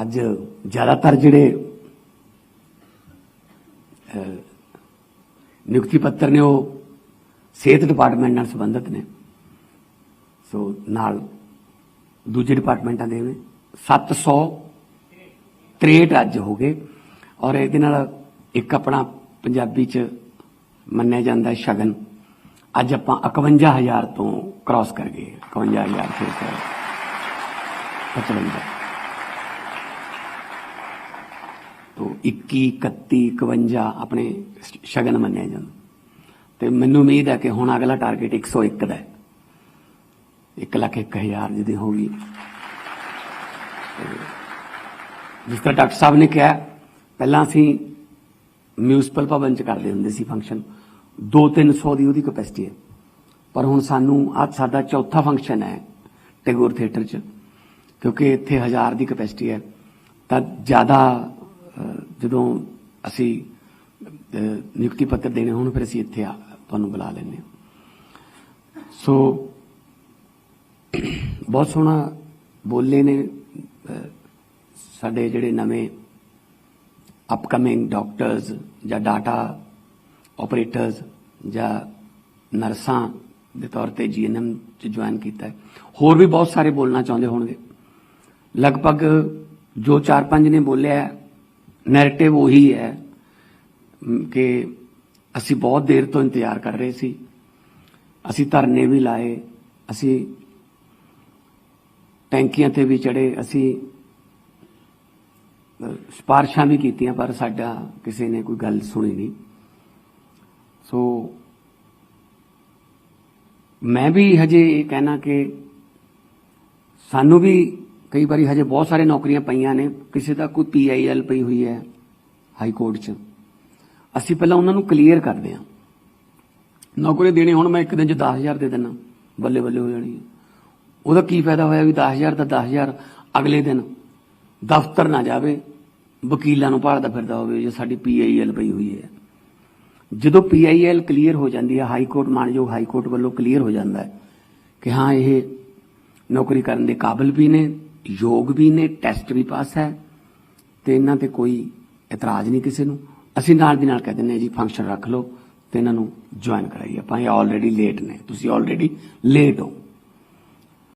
ਅੱਜ ਜ਼ਿਆਦਾਤਰ ਜਿਹੜੇ ਨਿਯੁਕਤੀ ਪੱਤਰ ਨੇ ਉਹ ਸਿਹਤ ਡਿਪਾਰਟਮੈਂਟ ਨਾਲ ਸੰਬੰਧਿਤ ਨੇ। ਸੋ ਨਾਲ ਦੂਜੇ ਡਿਪਾਰਟਮੈਂਟਾਂ ਦੇ ਨੇ। 763 ਅੱਜ ਹੋ ਗਏ ਔਰ ਇਹਦੇ ਨਾਲ ਇੱਕ ਆਪਣਾ ਪੰਜਾਬੀ ਚ ਮੰਨਿਆ ਜਾਂਦਾ ਸ਼ਗਨ। ਅੱਜ ਆਪਾਂ 51000 ਤੋਂ ਕ੍ਰਾਸ ਕਰ ਗਏ। 51000 ਫਿਰ ਕਰ 55 ਤੋ 21 31 51 ਆਪਣੇ ਸ਼ਗਨ ਮੰਨਿਆ ਜਾਂਦਾ। ਤੇ ਮੈਨੂੰ ਉਮੀਦ ਹੈ ਕਿ ਹੁਣ ਅਗਲਾ ਟਾਰਗੇਟ 101 ਦਾ ਹੈ। 1 ਲੱਖ 1000 ਜਿਹਦੀ ਹੋਗੀ ਤੇ ਜਿਸ ਤਰ੍ਹਾਂ ਡਾਕਟਰ ਸਾਹਿਬ ਨੇ ਕਿਹਾ, ਪਹਿਲਾਂ ਅਸੀਂ ਮਿਊਨਿਸਪਲ ਭਵਨ ਚ ਕਰਦੇ ਹੁੰਦੇ ਸੀ ਫੰਕਸ਼ਨ 2-300 ਦੀ ਉਹਦੀ ਕਪੈਸਿਟੀ ਹੈ। ਪਰ ਹੁਣ ਸਾਨੂੰ ਅੱਜ ਸਾਡਾ ਚੌਥਾ ਫੰਕਸ਼ਨ ਹੈ ਟੈਗੋਰ ਥੀਏਟਰ ਚ। ਕਿਉਂਕਿ ਇੱਥੇ 1000 ਦੀ ਕਪੈਸਿਟੀ ਹੈ। ਤਾਂ ਜ਼ਿਆਦਾ ਜਦੋਂ ਅਸੀਂ ਨਿਯੁਕਤੀ ਪੱਤਰ ਦੇਣੇ ਹੋਣ, ਫਿਰ ਅਸੀਂ ਇੱਥੇ ਤੁਹਾਨੂੰ ਬੁਲਾ ਲੈਂਦੇ ਹਾਂ। ਸੋ, ਬਹੁਤ ਸੋਹਣਾ ਬੋਲੇ ਨੇ ਸਾਡੇ ਜਿਹੜੇ ਨਵੇਂ ਅਪਕਮਿੰਗ ਡਾਕਟਰਸ ਜਾਂ ਡਾਟਾ ਆਪਰੇਟਰਸ ਜਾਂ ਨਰਸਾਂ ਦੇ ਤੌਰ ਤੇ ਜੀਐਨਐਮ ਚ ਜੁਆਇਨ ਕੀਤਾ ਹੋਰ ਵੀ ਬਹੁਤ ਸਾਰੇ ਬੋਲਣਾ ਚਾਹੁੰਦੇ ਹੋਣਗੇ। ਲਗਭਗ ਜੋ ਚਾਰ ਪੰਜ ਨੇ ਬੋਲਿਆ ਨੈਰੇਟਿਵ ਉਹੀ ਹੈ ਕਿ ਅਸੀਂ ਬਹੁਤ ਦੇਰ ਤੋਂ ਇੰਤਜ਼ਾਰ ਕਰ ਰਹੇ ਸੀ। ਅਸੀਂ ਧਰਨੇ ਵੀ ਲਾਏ ਅਸੀਂ ਟੈਂਕੀਆਂ ਤੇ ਵੀ ਚੜੇ ਅਸੀਂ ਅ, ਸਿਫਾਰਸ਼ਾਂ ਵੀ ਕੀਤੀਆਂ ਪਰ ਸਾਡਾ ਕਿਸੇ ਨੇ ਕੋਈ ਗੱਲ ਸੁਣੀ ਨਹੀਂ। ਸੋ ਮੈਂ ਵੀ ਹਜੇ ਇਹ ਕਹਿਣਾ ਕਿ ਸਾਨੂੰ ਵੀ ਕਈ ਵਾਰੀ ਹਜੇ ਬਹੁਤ ਸਾਰੇ ਨੌਕਰੀਆਂ ਪਈਆਂ ਨੇ, ਕਿਸੇ ਦਾ ਕੋਈ ਪੀਆਈਐਲ ਪਈ ਹੋਈ ਹੈ ਹਾਈ ਕੋਰਟ 'ਚ। ਅਸੀਂ ਪਹਿਲਾਂ ਉਹਨਾਂ ਨੂੰ ਕਲੀਅਰ ਕਰਦੇ ਹਾਂ। ਨੌਕਰੀ ਦੇਣੀ, ਹੁਣ ਮੈਂ ਇੱਕ ਦਿਨ 'ਚ 10000 ਦੇ ਦੇਣਾ ਬੱਲੇ ਬੱਲੇ ਹੋ ਜਾਣੀ ਹੈ। ਉਹਦਾ ਕੀ ਫਾਇਦਾ ਹੋਇਆ ਵੀ 10000 ਦਾ 10000 ਅਗਲੇ ਦਿਨ ਦਫ਼ਤਰ ਨਾ ਜਾਵੇ, ਵਕੀਲਾਂ ਨੂੰ ਭਾਲਦਾ ਫਿਰਦਾ ਹੋਵੇ ਜੇ ਸਾਡੀ ਪੀਆਈਐਲ ਪਈ ਹੋਈ ਹੈ। ਜਦੋਂ ਪੀਆਈਐਲ ਕਲੀਅਰ ਹੋ ਜਾਂਦੀ ਹੈ, ਹਾਈ ਕੋਰਟ, ਮਾਨਯੋਗ ਹਾਈ ਕੋਰਟ ਵੱਲੋਂ ਕਲੀਅਰ ਹੋ ਜਾਂਦਾ ਹੈ ਕਿ ਹਾਂ, ਇਹ ਨੌਕਰੀ ਕਰਨ ਦੇ ਕਾਬਿਲ ਵੀ ਨੇ ਯੋਗ ਵੀ ਨੇ, ਟੈਸਟ ਵੀ ਪਾਸ ਹੈ, ਤੇ ਇਹਨਾਂ ਤੇ ਕੋਈ ਇਤਰਾਜ਼ ਨਹੀਂ ਕਿਸੇ ਨੂੰ। ਅਸੀਂ ਨਾਲ ਦੀ ਨਾਲ ਕਹਿ ਦਿੰਦੇ ਹਾਂ ਜੀ ਫੰਕਸ਼ਨ ਰੱਖ ਲਓ ਤੇ ਇਹਨਾਂ ਨੂੰ ਜੁਆਇਨ ਕਰਾਈਏ। ਆਪਾਂ ਇਹ ਆਲਰੇਡੀ ਲੇਟ ਨੇ। ਤੁਸੀਂ ਆਲਰੇਡੀ ਲੇਟ ਹੋ।